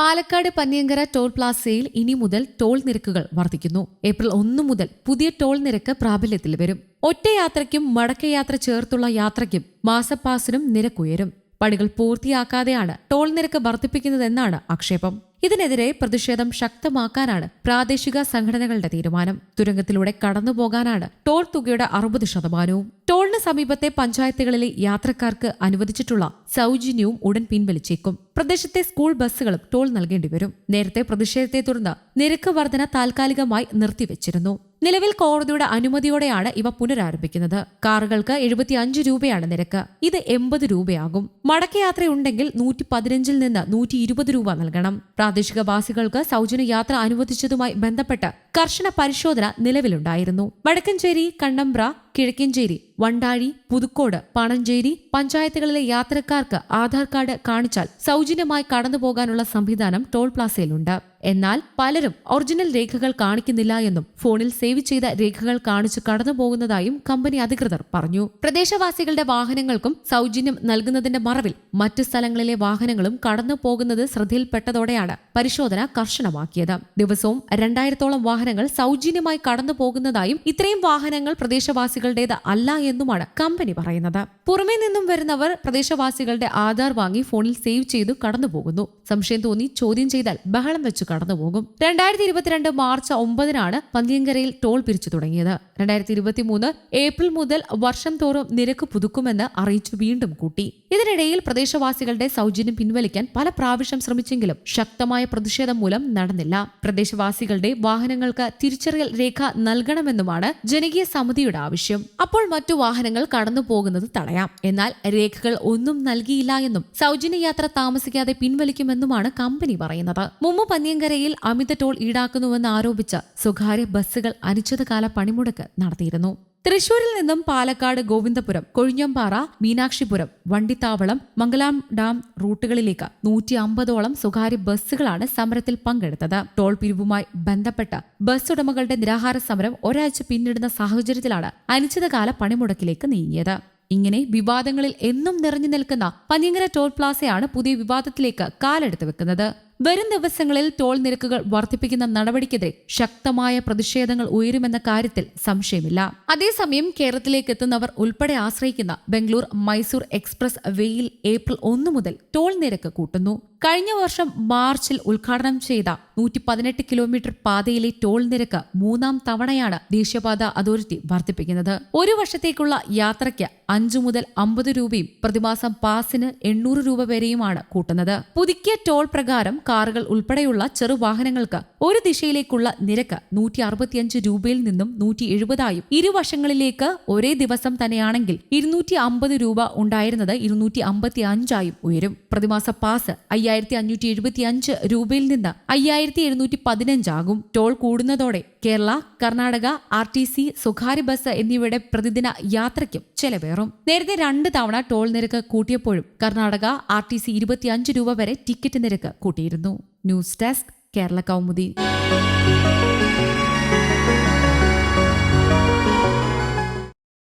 Palakkad Panniyankara toll പ്ലാസയിൽ ഇനി മുതൽ toll നിരക്കുകൾ വർദ്ധിക്കുന്നു. ഏപ്രിൽ ഒന്ന് മുതൽ പുതിയ ടോൾ നിരക്ക് പ്രാബല്യത്തിൽ വരും. ഒറ്റയാത്രയ്ക്കും മടക്കയാത്ര ചേർത്തുള്ള യാത്രയ്ക്കും മാസപ്പാസിനും നിരക്കുയരും. പണികൾ പൂർത്തിയാക്കാതെയാണ് ടോൾ നിരക്ക് വർദ്ധിപ്പിക്കുന്നതെന്നാണ് ആക്ഷേപം. ഇതിനെതിരെ പ്രതിഷേധം ശക്തമാക്കാനാണ് പ്രാദേശിക സംഘടനകളുടെ തീരുമാനം. തുരങ്കത്തിലൂടെ കടന്നുപോകാനാണ് ടോൾ തുകയുടെ അറുപത് ശതമാനവും. ടോളിന് സമീപത്തെ പഞ്ചായത്തുകളിലെ യാത്രക്കാർക്ക് അനുവദിച്ചിട്ടുള്ള സൗജന്യവും ഉടൻ പിൻവലിച്ചേക്കും. പ്രദേശത്തെ സ്കൂൾ ബസ്സുകളും ടോൾ നൽകേണ്ടി വരും. നേരത്തെ പ്രതിഷേധത്തെ തുടർന്ന് നിരക്ക് വർധന താൽക്കാലികമായി നിർത്തിവെച്ചിരുന്നു. നിലവിൽ കോടതിയുടെ അനുമതിയോടെയാണ് ഇവ പുനരാരംഭിക്കുന്നത്. കാറുകൾക്ക് എഴുപത്തിയഞ്ച് രൂപയാണ് നിരക്ക്. ഇത് എൺപത് രൂപയാകും. മടക്കയാത്രയുണ്ടെങ്കിൽ നൂറ്റി പതിനഞ്ചിൽ നിന്ന് നൂറ്റി ഇരുപത് രൂപ നൽകണം. പ്രാദേശികവാസികൾക്ക് സൗജന്യ യാത്ര അനുവദിച്ചതുമായി ബന്ധപ്പെട്ട് കർശന പരിശോധന നിലവിലുണ്ടായിരുന്നു. വടക്കഞ്ചേരി കണ്ണമ്പ്ര കിഴക്കഞ്ചേരി വണ്ടാഴി പുതുക്കോട് പണഞ്ചേരി പഞ്ചായത്തുകളിലെ യാത്രക്കാർക്ക് ആധാർ കാർഡ് കാണിച്ചാൽ സൗജന്യമായി കടന്നുപോകാനുള്ള സംവിധാനം ടോൾ പ്ലാസയിലുണ്ട്. എന്നാൽ പലരും ഒറിജിനൽ രേഖകൾ കാണിക്കുന്നില്ല എന്നും ഫോണിൽ സേവ് ചെയ്ത രേഖകൾ കാണിച്ച് കടന്നുപോകുന്നതായും കമ്പനി അധികൃതർ പറഞ്ഞു. പ്രദേശവാസികളുടെ വാഹനങ്ങൾക്കും സൗജന്യം നൽകുന്നതിന്റെ മറവിൽ മറ്റു സ്ഥലങ്ങളിലെ വാഹനങ്ങളും കടന്നു പോകുന്നത് ശ്രദ്ധയിൽപ്പെട്ടതോടെയാണ് പരിശോധന കർശനമാക്കിയത്. ദിവസവും രണ്ടായിരത്തോളം വാഹനങ്ങൾ സൗജന്യമായി കടന്നു പോകുന്നതായും ഇത്രയും വാഹനങ്ങൾ പ്രദേശവാസികളുടേത് അല്ല എന്നുമാണ് കമ്പനി പറയുന്നത്. പുറമേ നിന്നും വരുന്നവർ പ്രദേശവാസികളുടെ ആധാർ വാങ്ങി ഫോണിൽ സേവ് ചെയ്തു കടന്നുപോകുന്നു സംശയം തോന്നി ചോദ്യം ചെയ്താൽ ബഹളം വെച്ച് കടന്നുപോകും രണ്ടായിരത്തി ഇരുപത്തിരണ്ട് മാർച്ച് ഒമ്പതിനാണ് പന്തിയങ്കരയിൽ ടോൾ പിരിച്ചു തുടങ്ങിയത്. രണ്ടായിരത്തി ഇരുപത്തി മൂന്ന് ഏപ്രിൽ മുതൽ വർഷം തോറും നിരക്ക് പുതുക്കുമെന്ന് അറിയിച്ചു വീണ്ടും കൂട്ടി. ഇതിനിടയിൽ പ്രദേശവാസികളുടെ സൗജന്യം പിൻവലിക്കാൻ പല പ്രാവശ്യം ശ്രമിച്ചെങ്കിലും ശക്തമായ പ്രതിഷേധം മൂലം നടന്നില്ല. പ്രദേശവാസികളുടെ വാഹനങ്ങൾക്ക് തിരിച്ചറിയൽ രേഖ നൽകണമെന്നുമാണ് ജനകീയ സമിതിയുടെ ആവശ്യം. അപ്പോൾ മറ്റു വാഹനങ്ങൾ കടന്നു പോകുന്നത് തടയാം. എന്നാൽ രേഖകൾ ഒന്നും നൽകിയില്ല എന്നും സൗജന്യ യാത്ര താമസിക്കാതെ പിൻവലിക്കുമെന്നുമാണ് കമ്പനി പറയുന്നത്. മുമ്പ് പന്നിയങ്കരയിൽ അമിത ടോൾ ഈടാക്കുന്നുവെന്ന് ആരോപിച്ച് സ്വകാര്യ ബസ്സുകൾ അനിശ്ചിതകാല പണിമുടക്ക് നടത്തിയിരുന്നു. തൃശൂരിൽ നിന്നും പാലക്കാട് ഗോവിന്ദപുരം കൊഴിഞ്ഞമ്പാറ മീനാക്ഷിപുരം വണ്ടിത്താവളം മംഗലാം ഡാം റൂട്ടുകളിലേക്ക് നൂറ്റി അമ്പതോളം സ്വകാര്യ ബസ്സുകളാണ് സമരത്തിൽ പങ്കെടുത്തത്. ടോൾ പിരിവുമായി ബന്ധപ്പെട്ട ബസ് ഉടമകളുടെ നിരാഹാര സമരം ഒരാഴ്ച പിന്നിടുന്ന സാഹചര്യത്തിലാണ് അനിശ്ചിതകാല പണിമുടക്കിലേക്ക് നീങ്ങിയത്. ഇങ്ങനെ വിവാദങ്ങളിൽ എന്നും നിറഞ്ഞു നിൽക്കുന്ന പന്നിയങ്കര ടോൾ പ്ലാസയാണ് പുതിയ വിവാദത്തിലേക്ക് കാലെടുത്ത് വെക്കുന്നത്. വരും ദിവസങ്ങളിൽ ടോൾ നിരക്കുകൾ വർദ്ധിപ്പിക്കുന്ന നടപടിക്കെതിരെ ശക്തമായ പ്രതിഷേധങ്ങൾ ഉയരുമെന്ന കാര്യത്തിൽ സംശയമില്ല. അതേസമയം കേരളത്തിലേക്ക് എത്തുന്നവർ ഉൾപ്പെടെ ആശ്രയിക്കുന്ന ബംഗളൂർ മൈസൂർ എക്സ്പ്രസ് വേയിൽ ഏപ്രിൽ ഒന്ന് മുതൽ ടോൾ നിരക്ക് കൂട്ടുന്നു. കഴിഞ്ഞ വർഷം മാർച്ചിൽ ഉദ്ഘാടനം ചെയ്ത നൂറ്റി പതിനെട്ട് കിലോമീറ്റർ പാതയിലെ ടോൾ നിരക്ക് മൂന്നാം തവണയാണ് ദേശീയപാത അതോറിറ്റി വർദ്ധിപ്പിക്കുന്നത്. ഒരു വർഷത്തേക്കുള്ള യാത്രയ്ക്ക് അഞ്ചു മുതൽ അമ്പത് രൂപയും പ്രതിമാസം പാസിന് എണ്ണൂറ് രൂപ വരെയുമാണ് കൂട്ടുന്നത്. പുതുക്കിയ ടോൾ പ്രകാരം കാറുകൾ ഉൾപ്പെടെയുള്ള ചെറുവാഹനങ്ങൾക്ക് ഒരു ദിശയിലേക്കുള്ള നിരക്ക് നൂറ്റി അറുപത്തിയഞ്ച് രൂപയിൽ നിന്നും നൂറ്റി എഴുപതായും ഇരുവശങ്ങളിലേക്ക് ഒരേ ദിവസം തന്നെയാണെങ്കിൽ ഇരുന്നൂറ്റി അമ്പത് രൂപ ഉണ്ടായിരുന്നത് ഇരുന്നൂറ്റി അമ്പത്തി അഞ്ചായും ഉയരും. പ്രതിമാസ പാസ് അയ്യായിരത്തി അഞ്ഞൂറ്റി എഴുപത്തി അഞ്ച് രൂപയിൽ നിന്ന് അയ്യായിരത്തി എഴുന്നൂറ്റി പതിനഞ്ചാകും toll കൂടുന്നതോടെ Kerala Karnataka R T C സ്വകാര്യ ബസ് എന്നിവയുടെ പ്രതിദിന യാത്രയ്ക്കും ചെലവേറും. നേരത്തെ രണ്ട് തവണ ടോൾ നിരക്ക് കൂട്ടിയപ്പോഴും കർണാടക ആർ ടി സി ഇരുപത്തിയഞ്ച് രൂപ വരെ ടിക്കറ്റ് നിരക്ക് കൂട്ടിയിരുന്നു. News desk Kerala Kaumudi.